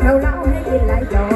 เท่าเล่า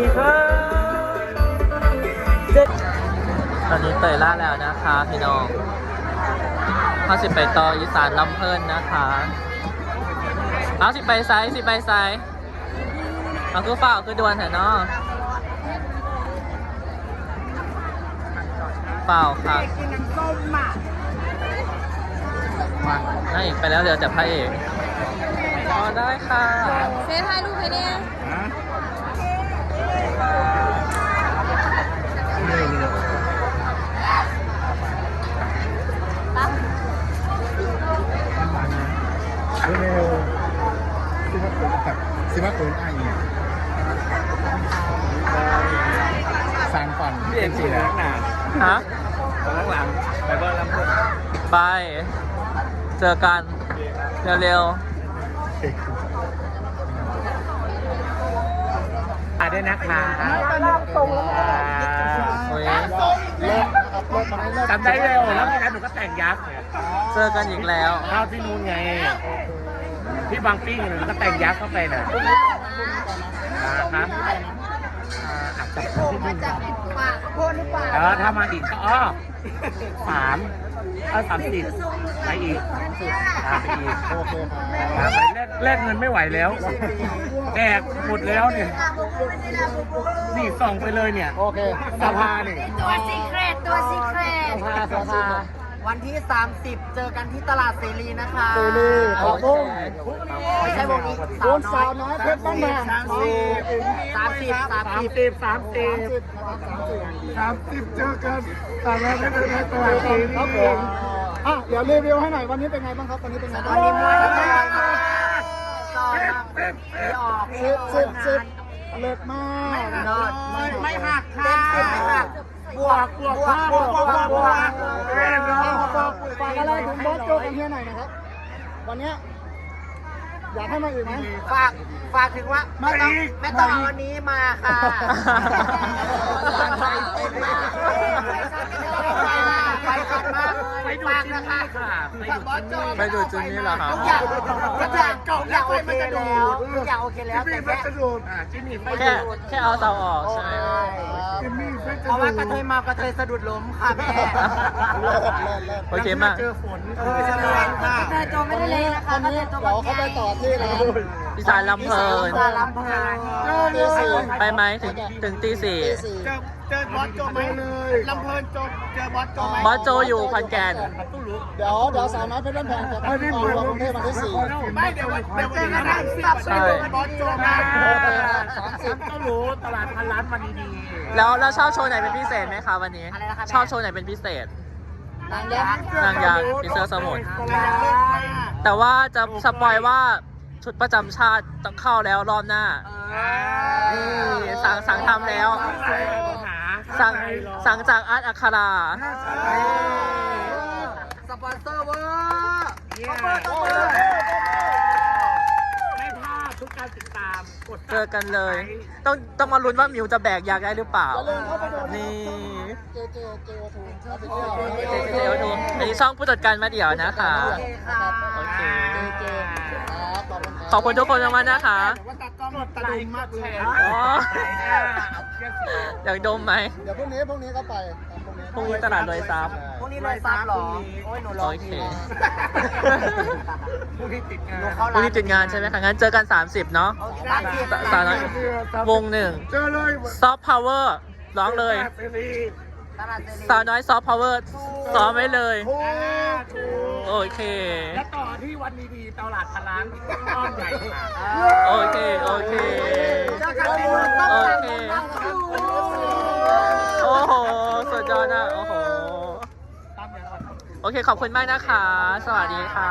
ดีครับตอนนี้เตยล่าแล้วนะคะพี่น้องเขาสิไปต่ออีสานลำเพลินนะคะเอาสิไปไซสิไปไซเอาคือฝ่าคือดวนเถอะเนาะเปล่าค่ะกินน้ำส้มอะนางเอกไปแล้วเหลือแต่พระเอกอ๋อได้ค่ะเซถ่ายรูปให้เนี่ย เร็วๆซิมาตุนกับซิมาตุนไอ้เนี่ยสร้างก่อนพี่เอกสีแล้วหนาฮะตอนหลังๆไปเบอร์ลำพูนไป เจอกัน เร็วอะด้วยนะคะๆโอ้ยเลิกอัพโหลดมาให้เลิกจำได้เร็วแล้วพี่นัทหนูก็แต่งยักษ์เนี่ยเจอกันอีกแล้วข้าวที่นู้นไง พี่บางปิ้งหนูก็แต่งยักษ์เข้าไปน่ะนะครับอ่าอาจจะที่นู่นปากโพดหรือเปล่าเออถ้ามาอีกก็อ้อสามเออสามสิบไปอีกอ่าไปอีกโอเคครับอ่าไปแลกแลกเงินไม่ไหวแล้วแจกหมดแล้วเนี่ยนี่ส่องไปเลยเนี่ยโอเคสภาเนี่ยตัวซีเครตตัวซีเครตสภาสภา วันที่ 30 เจอกันที่ตลาดเสรีนะคะเตลีขอบคุณไม่ใช่วงนี้โดนสาวน้อยเพชรบ้านแพงสามสิบสามสิบสามสามสิบสิบสามสิบสามสิบเจอกันตอนแรกไม่ได้ในตัวจริงครับผมอะเดี๋ยวรีวิวให้หน่อยวันนี้เป็นไงบ้างครับวันนี้เป็นไงบ้างวันนี้มวยทั้งงานค่ะตอนที่ออกสิบสิบสิบเลิศมากยอดไม่หักค่ะเต็มสิบไม่หัก บวกบวกบวกบวกบวกบวกอะฝากฝากอะไรถึงบอสโจกับเฮียหน่อยนะครับ วันเนี้ยอยากให้มาอีกไหม ฝากฝากถึงว่าไม่ต้องไม่ต้องเอาวันนี้มาค่ะไปกันมา ไปปากนะคะไปดูจุดนี้เหรอครับทุกอย่างทุกอย่างทุกอย่างโอเคแล้วทุกอย่างโอเคแล้วแต่แค่อ่าจิ้มหนีบไปแค่แค่เอาเตาออกใช่ไหมเพราะว่ากระเทยมากระเทยสะดุดล้มค่ะแม่เลิศเลิศเลิศโอเคมากเจอฝนเออสะดุดค่ะกระเทยโจไม่ได้เลยนะคะวันกระเทนี้ยโจเดี๋ยวเขาไปต่อที่ร้านอีสานลำเพลินตาลำเพลินตีสี่ไปไหมถึงถึงตีสี่ตีสี่ เจอเจอบอสโจไหมเลยลำเพลินโจเจอบอสโจไหมบอสโจอยู่ขอนแก่นเดี๋ยวเดี๋ยวสาวน้อยเพชรบ้านแพงจะไปต่อกรุงเทพวันที่สี่ไม่เดี๋ยววันเดี๋ยววันนี้นะใช่บอสโจมาสามสิบก็รู้ตลาดพันล้านมันดีแล้วแล้วชอบโชว์ไหนเป็นพิเศษไหมคะวันนี้ชอบโชว์ไหนเป็นพิเศษนางยักษ์นางยางพิเศษสมุนจ้าแต่ว่าจะสปอยว่าชุดประจำชาติต้องเข้าแล้วรอบหน้านี่สั่งสั่งทำแล้วหา สั่งสั่งจากอาร์ตอัคราสปอนเซอร์เวอร์เนี่ยต้องเบอร์ต้องเบอร์ไม่พลาดทุกการติดตามกดเจอกันเลย ต้องต้องมาลุ้นว่ามิวจะแบกยากได้หรือเปล่าอย่าลืมเข้าไปดูนี่เจเจเจโอทูครับไปเจเจเจโอทูอันนี้ช่องผู้จัดการมาเดี่ยวนะคะโอเคค่ะโอเคเจเจขอบคุณทุกคนมากๆนะคะแต่ว่าตา กล้องตะดุมมากเลยอ๋อ อยากดมไหม เดี๋ยวพรุ่งนี้พรุ่งนี้ก็ไปพรุ่งนี้พรุ่งนี้ตลาดโดยซับพวกนี้เลยซับหรอ โอ้ยหนูรอโอเคพวกนี้ติดงานพรุ่งนี้ติดงานใช่ไหมคะงั้นเจอกัน 30 เนาะสามสิบสาวน้อยวงหนึ่งเจอเลยซอฟต์พาวเวอร์ร้องเลย ตลาดเสรีสาวน้อยซอฟต์พาวเวอร์ซ้อมไว้เลยโอ้โอเค และต่อที่วันดีๆตลาดพลานอ้อมใหญ่ค่ะโอเค โอเค เจอกันในเมืองต้องโอการเคต้องการโอ้โห สุดยอดอะโอ้โหโอเค ขอบคุณมากนะคะ สวัสดีค่ะ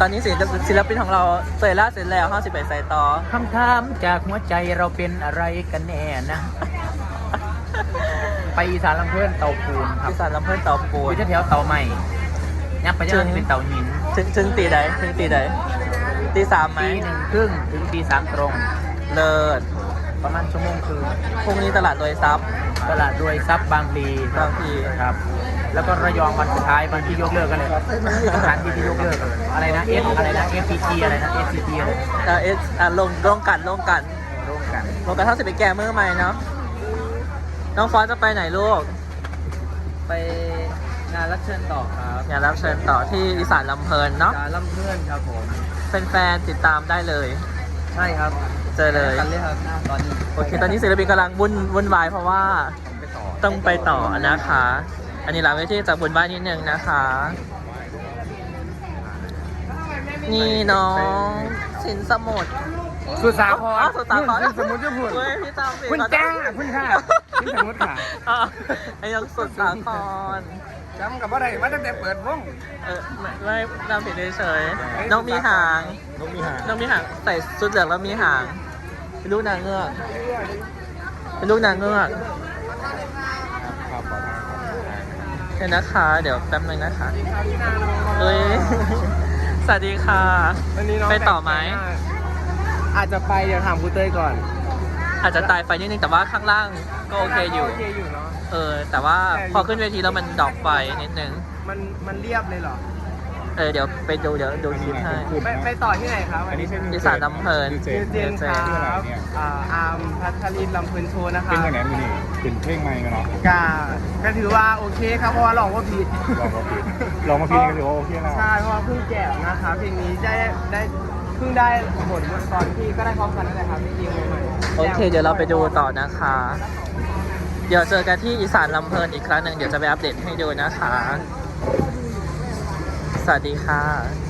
ตอนนี้ศิลปศิลปินของเราเตยล่าเสร็จแล้ว50ไปใส่ต่อ คำถามจากหัวใจเราเป็นอะไรกันแน่นะ ไปอีสานลำเพื่อนเตาปูนครับอีสานลำเพื่อนเต่อปูไปนแถวๆเตาใหม่ยักษ์ไปยังเป็นเตาหินถึงถึงตีใดถึงตีใดตีสามไหมตีหนึ่งครึ่งถึงตีสามตรง เลิศประมาณชั่วโมงครึ่งพรุ่งนี้ตลาดโดยซับ ตลาดรวยทรัพย์บางพลีบางพลี ครับ แล้วก็ระยองวันสุดท้ายวันที่ยกเลิกกันเลยสถานที่ที่ยกเลิกกันอะไรนะ S อะไรนะ FPT อะไรนะ SCT อะไรเออเอสอะลงลงกันลงกันร่วมกันลงกันเท่าสิบไปแก่มือใหม่เนาะ น้องฟอสจะไปไหนลูก ไปงานรับเชิญต่อครับอย่ารับเชิญต่อที่อีสานลำเพลินเนาะงานลำเพื่อนครับผมแฟนๆติดตามได้เลย ใช่ครับเจอเลย กันเลยครับตอนนี้โอเค ตอนนี้ศิลปินกำลังวุ่นวุ่นวายเพราะว่าไปต่อต้องไปต่อนะคะ อันนี้หลังเวทีจะบุญบ้านนิดนึงนะคะ นี่น้องสินสมุทร สุสาครอ๋อสุสาครคุณสมุทรจะพูดเฮ้ยพี่จำผิดคุณขอโทษจ้าคุณค่ะคุณสมุทรค่ะอ๋อไอ้ยังสุดสาครจำกับว่าไรมาตั้งแต่เปิดวงเออไม่ไม่จำผิดเฉยๆน้องมีหางนกมีหางน้องมีหางใส่ชุดเหลืองแล้วมีหางเป็นลูกนางเงือกเป็นลูกนางเงือกครับขอทางเดี๋ยวนะคะ เดี๋ยวแป๊บนึงนะคะเอ้ยสวัสดีค่ะ ไปต่อไหม อาจจะไปเดี๋ยวถามครูเต้ยก่อนอาจจะตายไฟนิดนึงแต่ว่าข้างล่างก็โอเคอยู่ โอเคอยู่เนาะ เออ แต่ว่าพอขึ้นเวทีแล้วมันดรอกไฟนิดนึง มันมันเรียบเลยเหรอ เออเดี๋ยวไปดูเดี๋ยวดูคลิปให้ ไปไปต่อที่ไหนครับอันนี้ใช่อีสานลำเพลินดีเจนิวเจนครับอ่าอาร์มพัทลินลำเพลินโชว์นะคะเป็นยังไงมือนี่เป็นเพลงใหม่กันเนาะก็ก็ถือว่าโอเคครับเพราะว่าลองว่าผิด ลองมาพิดลองมาพิดกันถือว่าโอเคแล้วใช่เพราะว่าเพิ่งแกะนะคะเพลงนี้ได้ได้ เพิ่งได้ผลตอนที่ก็ได้พร้อมกันนั่นแหละครับที่จริงใหม่ๆโอเค เดี๋ยวเราไปดูต่อนะคะ เดี๋ยวเจอกันที่อีสานลำเพลินอีกครั้งหนึ่งเดี๋ยวจะไปอัปเดตให้ดูนะคะ สวัสดีค่ะ